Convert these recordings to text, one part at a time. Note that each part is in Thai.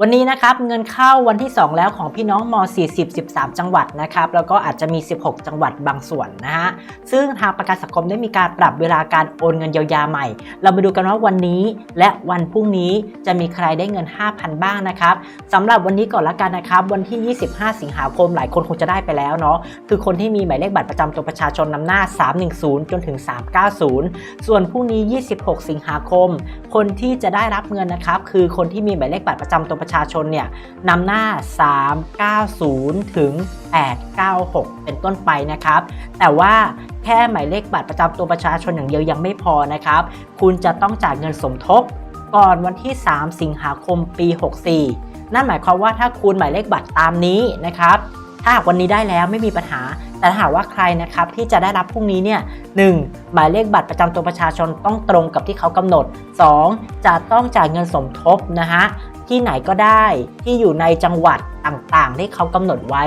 วันนี้นะครับเงินเข้าวันที่ 2 แล้วของพี่น้องม 40 13 จังหวัดนะครับแล้วก็อาจจะมี 16 จังหวัดบางส่วนนะฮะซึ่งทางประกันสังคมได้มีการปรับเวลาการโอนเงินเยียวยาใหม่ เรามาดูกันว่าวันนี้และวันพรุ่งนี้จะมีใครได้เงิน 5,000 บ้างนะครับสำหรับวันนี้ก่อนละกันนะครับวันที่ 25 สิงหาคมหลายคนคงจะได้ไปแล้วเนาะคือคนที่มีหมายเลขบัตรประจำตัวประชาชนนำหน้า 310 จนถึง 390 ส่วนพรุ่งนี้ 26 สิงหาคม คนที่จะได้รับเงินนะครับคือคนที่มีหมายเลขบัตรประจำตัวประชาชนเนี่ยนำหน้า 390 ถึง 896 เป็นต้นไปนะครับ แต่ว่าแค่หมายเลขบัตรประจำตัวประชาชนอย่างเดียวยังไม่พอนะครับ คุณจะต้องจ่ายเงินสมทบก่อนวันที่ 3 สิงหาคมปี 64 นั่นหมายความว่าถ้าคุณหมายเลขบัตรตามนี้นะครับ ถ้าหากวันนี้ได้แล้วไม่มีปัญหา แต่ถ้าหากว่าใครนะครับที่จะได้รับพรุ่งนี้เนี่ยหนึ่งหมายเลขบัตรประจำตัวประชาชนต้องตรงกับที่เขากำหนด 2. จะต้องจ่ายเงินสมทบนะฮะ ที่ไหนก็ได้ที่อยู่ในจังหวัดต่างๆ ที่เขากำหนดไว้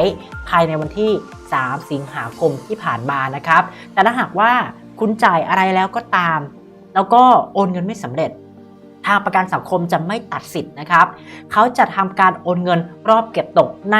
ภายในวันที่ 3 สิงหาคมที่ผ่านมานะครับ แต่ถ้าหากว่าคุณจ่ายอะไรแล้วก็ตาม แล้วก็โอนเงินไม่สำเร็จ ทางประกันสังคมจะไม่ตัดสิทธิ์นะครับ เขาจะทำการโอนเงินรอบเก็บตกใน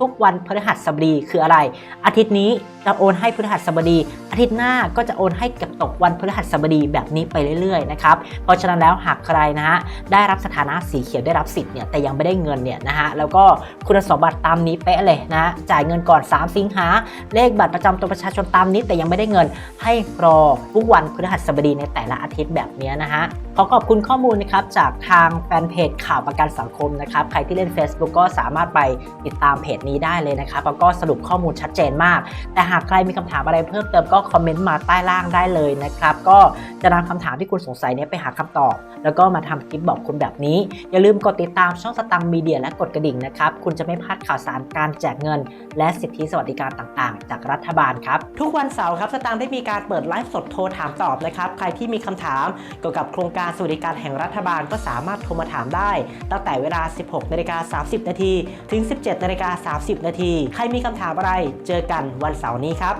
ทุกๆวันพฤหัสบดีคืออะไร อาทิตย์นี้จะโอนให้พฤหัสบดี อาทิตย์หน้าก็จะโอนให้เก็บตกวันพฤหัสบดีแบบนี้ไปเรื่อยๆนะครับเพราะฉะนั้นแล้วหากใครนะฮะได้รับสถานะสีเขียวได้รับสิทธิ์เนี่ยแต่ยังไม่ได้เงินเนี่ยนะฮะแล้วก็คุณสมบัติตามนี้เป๊ะเลยนะจ่ายเงินก่อน 3 สิงหาเลขบัตรประจำตัวประชาชนตามนี้แต่ยังไม่ได้เงินให้รอทุกวันพฤหัสบดีในแต่ละอาทิตย์แบบนี้นะฮะขอขอบคุณข้อมูลนะครับ จากทางแฟนเพจข่าวประกันสังคมนะครับ ใครที่เล่น Facebook ก็สามารถไปติดตามเพจนี้ได้เลยนะครับ แล้วก็สรุปข้อมูลชัดเจนมาก แต่หากใครมีคำถามอะไรเพิ่มเติมก็คอมเมนต์มาใต้ล่างได้เลยนะครับ ก็จะนำคำถามที่คุณสงสัยเนี้ยไปหาคำตอบ แล้วก็มาทำคลิปบอกคุณแบบนี้ อย่าลืมกดติดตามช่องสตังค์มีเดียและกดกระดิ่งนะครับ คุณจะไม่พลาดข่าวสารการแจกเงิน และสิทธิสวัสดิการต่างๆ จากรัฐบาลครับ ทุกวันเสาร์ครับสตังค์ได้มีการเปิดไลฟ์สดโทรถามตอบนะครับ ใครที่มีคำถามเกี่ยวกับโครงการสวัสดิการแห่งรัฐบาลก็สามารถโทรมาถามได้ ตั้งแต่เวลา 16นาฬิกา30 นาทีถึง 17นาฬิกา30 นาทีใครมีคำถามอะไร เจอกันวันเสาร์นี้ครับ